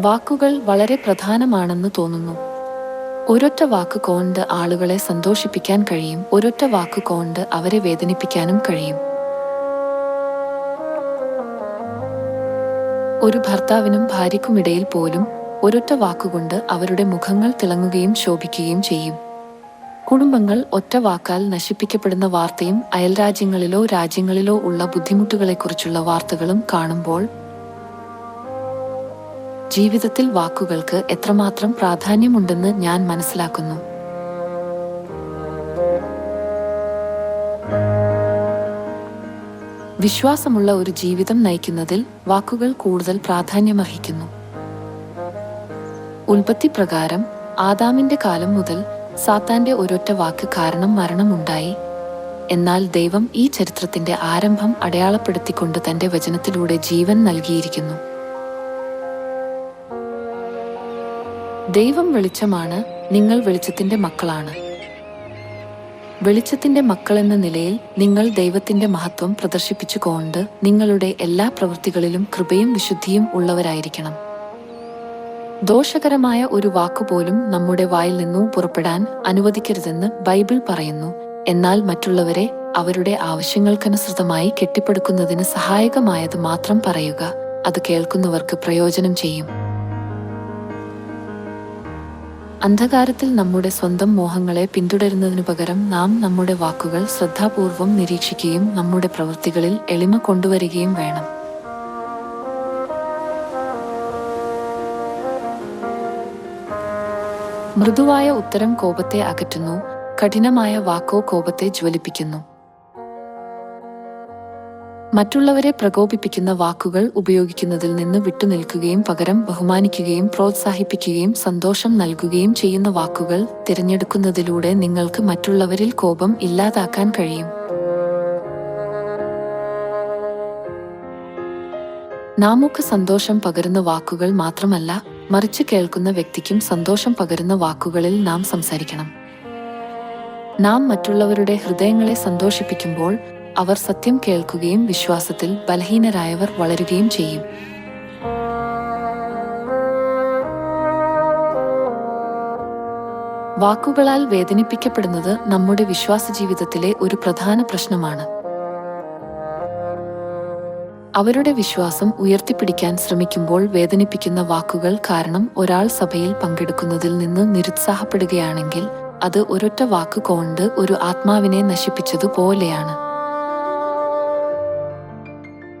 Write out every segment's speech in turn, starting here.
വാക്കുകൾ വളരെ പ്രധാനമാണെന്ന് തോന്നുന്നു. ഒരൊറ്റ വാക്ക് കൊണ്ട് ആളുകളെ സന്തോഷിപ്പിക്കാൻ കഴിയും ഒരൊറ്റ വാക്ക് കൊണ്ട് അവരെ വേദനിപ്പിക്കാനും കഴിയും. ഒരു ഭർത്താവിനും ഭാര്യയ്ക്കുമിടയിൽ പോലും ഒരൊറ്റ വാക്കുകൊണ്ട് അവരുടെ മുഖങ്ങൾ തിളങ്ങുകയും ശോഭിക്കുകയും ചെയ്യും. കുടുംബങ്ങൾ ഒറ്റ വാക്കാൽ നശിപ്പിക്കപ്പെടുന്ന വാർത്തയും അയൽരാജ്യങ്ങളിലോ രാജ്യങ്ങളിലോ ഉള്ള ബുദ്ധിമുട്ടുകളെക്കുറിച്ചുള്ള വാർത്തകളും കാണുമ്പോൾ ജീവിതത്തിൽ വാക്കുകൾക്ക് എത്രമാത്രം പ്രാധാന്യമുണ്ടെന്ന് ഞാൻ മനസ്സിലാക്കുന്നു. വിശ്വാസമുള്ള ഒരു ജീവിതം നയിക്കുന്നതിൽ വാക്കുകൾ കൂടുതൽ പ്രാധാന്യമർഹിക്കുന്നു. ഉൽപ്പത്തി പ്രകാരം ആദാമിന്റെ കാലം മുതൽ സാത്താന്റെ ഒരൊറ്റ വാക്ക് കാരണം മരണമുണ്ടായി. എന്നാൽ ദൈവം ഈ ചരിത്രത്തിന്റെ ആരംഭം അടയാളപ്പെടുത്തിക്കൊണ്ട് തന്റെ വചനത്തിലൂടെ ജീവൻ നൽകിയിരിക്കുന്നു. ദൈവം വെളിച്ചമാണ് നിങ്ങൾ വെളിച്ചത്തിന്റെ മക്കളാണ്. വെളിച്ചത്തിന്റെ മക്കളെന്ന നിലയിൽ നിങ്ങൾ ദൈവത്തിന്റെ മഹത്വം പ്രദർശിപ്പിച്ചുകൊണ്ട് നിങ്ങളുടെ എല്ലാ പ്രവൃത്തികളിലും കൃപയും വിശുദ്ധിയും ഉള്ളവരായിരിക്കണം. ദോഷകരമായ ഒരു വാക്കുപോലും നമ്മുടെ വായിൽ നിന്നും പുറപ്പെടാൻ അനുവദിക്കരുതെന്ന് ബൈബിൾ പറയുന്നു. എന്നാൽ മറ്റുള്ളവരെ അവരുടെ ആവശ്യങ്ങൾക്കനുസൃതമായി കെട്ടിപ്പടുക്കുന്നതിന് സഹായകമായത് മാത്രം പറയുക. അത് കേൾക്കുന്നവർക്ക് പ്രയോജനം ചെയ്യും. അന്ധകാരത്തിൽ നമ്മുടെ സ്വന്തം മോഹങ്ങളെ പിന്തുടരുന്നതിനു പകരം നാം നമ്മുടെ വാക്കുകൾ ശ്രദ്ധാപൂർവം നിരീക്ഷിക്കുകയും നമ്മുടെ പ്രവൃത്തികളിൽ എളിമ കൊണ്ടുവരികയും വേണം. മൃദുവായ ഉത്തരം കോപത്തെ അകറ്റുന്നു. കഠിനമായ വാക്കോ കോപത്തെ ജ്വലിപ്പിക്കുന്നു. മറ്റുള്ളവരെ പ്രകോപിപ്പിക്കുന്ന വാക്കുകൾ ഉപയോഗിക്കുന്നതിൽ നിന്ന് വിട്ടുനിൽക്കുകയും പകരം ബഹുമാനിക്കുകയും പ്രോത്സാഹിപ്പിക്കുകയും സന്തോഷം നൽകുകയും ചെയ്യുന്ന വാക്കുകൾ തിരഞ്ഞെടുക്കുന്നതിലൂടെ നിങ്ങൾക്ക് മറ്റുള്ളവരിൽ കോപം ഇല്ലാതാക്കാൻ കഴിയും. നാമുക്ക് സന്തോഷം പകരുന്ന വാക്കുകൾ മാത്രമല്ല മറിച്ച് കേൾക്കുന്ന വ്യക്തിക്കും സന്തോഷം പകരുന്ന വാക്കുകളിൽ നാം സംസാരിക്കണം. നാം മറ്റുള്ളവരുടെ ഹൃദയങ്ങളെ സന്തോഷിപ്പിക്കുമ്പോൾ അവർ സത്യം കേൾക്കുകയും വിശ്വാസത്തിൽ ബലഹീനരായവർ വളരുകയും ചെയ്യും. വാക്കുകളാൽ വേദനിപ്പിക്കപ്പെടുന്നത് നമ്മുടെ വിശ്വാസ ജീവിതത്തിലെ ഒരു പ്രധാന പ്രശ്നമാണ്. അവരുടെ വിശ്വാസം ഉയർത്തിപ്പിടിക്കാൻ ശ്രമിക്കുമ്പോൾ വേദനിപ്പിക്കുന്ന വാക്കുകൾ കാരണം ഒരാൾ സഭയിൽ പങ്കെടുക്കുന്നതിൽ നിന്ന് നിരുത്സാഹപ്പെടുകയാണെങ്കിൽ അത് ഒരൊറ്റ വാക്ക് കൊണ്ട് ഒരു ആത്മാവിനെ നശിപ്പിച്ചതുപോലെയാണ്.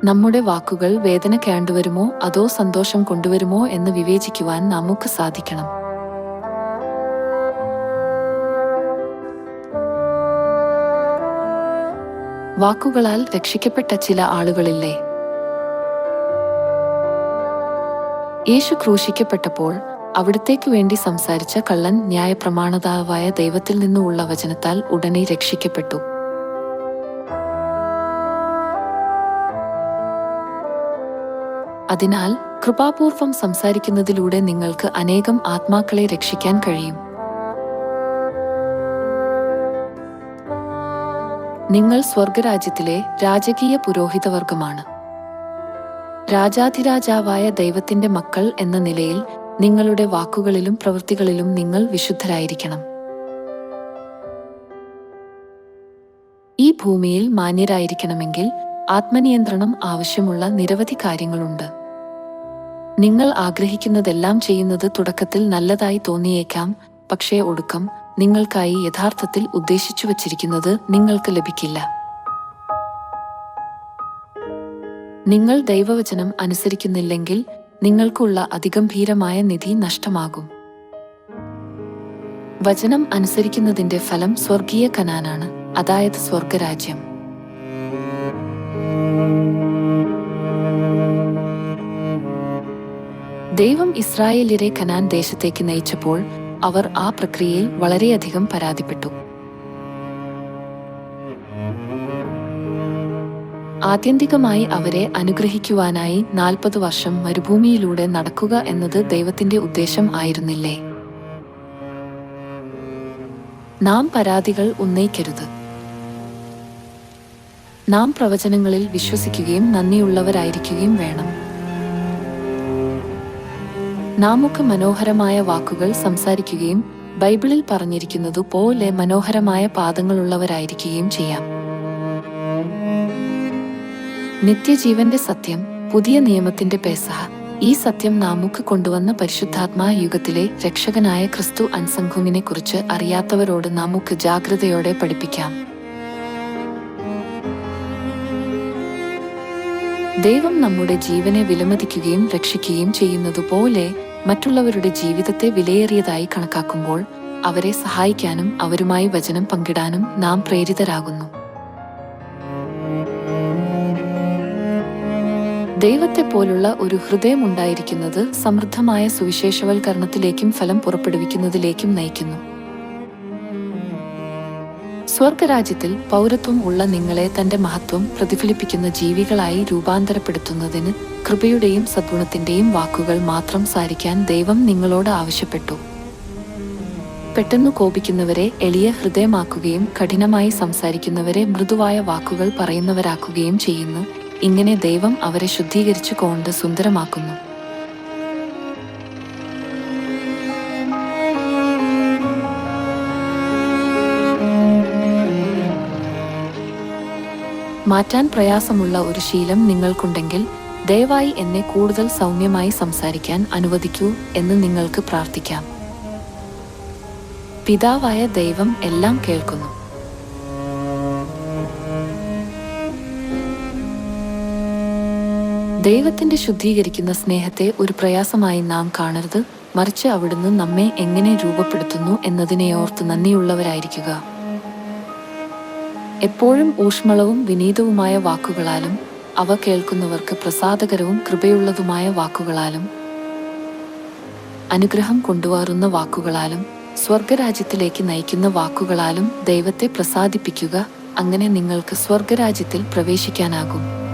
നമ്മുടെ വാക്കുകൾ വേദന കേണ്ടുവരുമോ? അതോ സന്തോഷം കൊണ്ടുവരുമോ? എന്ന് വിവേചിക്കുവാൻ നമുക്ക് സാധിക്കണം. വാക്കുകളാൽ രക്ഷിക്കപ്പെട്ട ചില ആളുകളില്ലേ? യേശു ക്രൂശിക്കപ്പെട്ടപ്പോൾ അവിടത്തേക്ക് വേണ്ടി സംസാരിച്ച കള്ളൻ ന്യായപ്രമാണതാവായ ദൈവത്തിൽ നിന്നുമുള്ള വചനത്താൽ ഉടനെ രക്ഷിക്കപ്പെട്ടു. അതിനാൽ കൃപാപൂർവം സംസാരിക്കുന്നതിലൂടെ നിങ്ങൾക്ക് അനേകം ആത്മാക്കളെ രക്ഷിക്കാൻ കഴിയും. നിങ്ങൾ സ്വർഗരാജ്യത്തിലെ രാജകീയ പുരോഹിതവർഗമാണ് രാജാധിരാജാവായ ദൈവത്തിന്റെ മക്കൾ എന്ന നിലയിൽ നിങ്ങളുടെ വാക്കുകളിലും പ്രവൃത്തികളിലും നിങ്ങൾ വിശുദ്ധരായിരിക്കണം. ഈ ഭൂമിയിൽ മാന്യരായിരിക്കണമെങ്കിൽ ആത്മനിയന്ത്രണം ആവശ്യമുള്ള നിരവധി കാര്യങ്ങളുണ്ട്. നിങ്ങൾ ആഗ്രഹിക്കുന്നതെല്ലാം ചെയ്യുന്നത് തുടക്കത്തിൽ നല്ലതായി തോന്നിയേക്കാം പക്ഷേ ഒടുക്കം നിങ്ങൾക്കായി യഥാർത്ഥത്തിൽ ഉദ്ദേശിച്ചു വച്ചിരിക്കുന്നത് നിങ്ങൾക്ക് ലഭിക്കില്ല. നിങ്ങൾ ദൈവവചനം അനുസരിക്കുന്നില്ലെങ്കിൽ നിങ്ങൾക്കുള്ള അതിഗംഭീരമായ നിധി നഷ്ടമാകും. വചനം അനുസരിക്കുന്നതിന്റെ ഫലം സ്വർഗീയ കനാനാണ് അതായത് സ്വർഗരാജ്യം. ദൈവം ഇസ്രായേലിരെ കനാൻ ദേശത്തേക്ക് നയിച്ചപ്പോൾ അവർ ആ പ്രക്രിയയിൽ വളരെയധികം പരാതിപ്പെട്ടു. ആത്യന്തികമായി അവരെ അനുഗ്രഹിക്കുവാനായി നാൽപ്പത് വർഷം മരുഭൂമിയിലൂടെ നടക്കുക എന്നത് ദൈവത്തിന്റെ ഉദ്ദേശം ആയിരുന്നില്ലേ? നാം പരാതികൾ ഉന്നയിക്കരുത്. നാം പ്രവചനങ്ങളിൽ വിശ്വസിക്കുകയും നന്ദിയുള്ളവരായിരിക്കുകയും വേണം. നാമുക്ക് മനോഹരമായ വാക്കുകൾ സംസാരിക്കുകയും ബൈബിളിൽ പറഞ്ഞിരിക്കുന്നതു പോലെ മനോഹരമായ പാദങ്ങളുള്ളവരായിരിക്കുകയും ചെയ്യാം. നിത്യജീവന്റെ സത്യം പുതിയ നിയമത്തിന്റെ പേസഹ. ഈ സത്യം നാമുക്ക് കൊണ്ടുവന്ന പരിശുദ്ധാത്മാ യുഗത്തിലെ രക്ഷകനായ ക്രിസ്തു അൻസംഘുവിനെ കുറിച്ച് അറിയാത്തവരോട് നമുക്ക് ജാഗ്രതയോടെ പഠിപ്പിക്കാം. ദൈവം നമ്മുടെ ജീവനെ വിലമതിക്കുകയും രക്ഷിക്കുകയും ചെയ്യുന്നതുപോലെ മറ്റുള്ളവരുടെ ജീവിതത്തെ വിലയേറിയതായി കണക്കാക്കുമ്പോൾ അവരെ സഹായിക്കാനും അവരുമായി വചനം പങ്കിടാനും നാം പ്രേരിതരാകുന്നു. ദൈവത്തെ പോലുള്ള ഒരു ഹൃദയം ഉണ്ടായിരിക്കുന്നത് സമൃദ്ധമായ സുവിശേഷവൽക്കരണത്തിലേക്കും ഫലം പുറപ്പെടുവിക്കുന്നതിലേക്കും നയിക്കുന്നു. സ്വർഗരാജ്യത്തിൽ പൗരത്വം ഉള്ള നിങ്ങളെ തന്റെ മഹത്വം പ്രതിഫലിപ്പിക്കുന്ന ജീവികളായി രൂപാന്തരപ്പെടുത്തുന്നതിന് കൃപയുടെയും സദ്ഗുണത്തിന്റെയും വാക്കുകൾ മാത്രം സാരിക്കാൻ ദൈവം നിങ്ങളോട് ആവശ്യപ്പെട്ടു. പെട്ടെന്ന് കോപിക്കുന്നവരെ എളിയ ഹൃദയമാക്കുകയും കഠിനമായി സംസാരിക്കുന്നവരെ മൃദുവായ വാക്കുകൾ പറയുന്നവരാക്കുകയും ചെയ്യുന്നു. ഇങ്ങനെ ദൈവം അവരെ ശുദ്ധീകരിച്ചു കൊണ്ട് സുന്ദരമാക്കുന്നു. മാറ്റാൻ പ്രയാസമുള്ള ഒരു ശീലം നിങ്ങൾക്കുണ്ടെങ്കിൽ ദയവായി എന്നെ കൂടുതൽ സൗമ്യമായി സംസാരിക്കാൻ അനുവദിക്കൂ എന്ന് നിങ്ങൾക്ക് പ്രാർത്ഥിക്കാം. പിതാവായ ദൈവം എല്ലാം കേൾക്കുന്നു. ദൈവത്തിന്റെ ശുദ്ധീകരിക്കുന്ന സ്നേഹത്തെ ഒരു പ്രയാസമായി നാം കാണരുത്. മറിച്ച് അവിടുന്ന് നമ്മെ എങ്ങനെ രൂപപ്പെടുത്തുന്നു എന്നതിനെ ഓർത്ത് നന്ദിയുള്ളവരായിരിക്കുക. എപ്പോഴും ഊഷ്മളവും വിനീതവുമായ വാക്കുകളാലും അവ കേൾക്കുന്നവർക്ക് പ്രസാദകരവും കൃപയുള്ളതുമായ വാക്കുകളാലും അനുഗ്രഹം കൊണ്ടുവരുന്ന വാക്കുകളാലും സ്വർഗരാജ്യത്തിലേക്ക് നയിക്കുന്ന വാക്കുകളാലും ദൈവത്തെ പ്രസാദിപ്പിക്കുക അങ്ങനെ നിങ്ങൾക്ക് സ്വർഗരാജ്യത്തിൽ പ്രവേശിക്കാനാകും.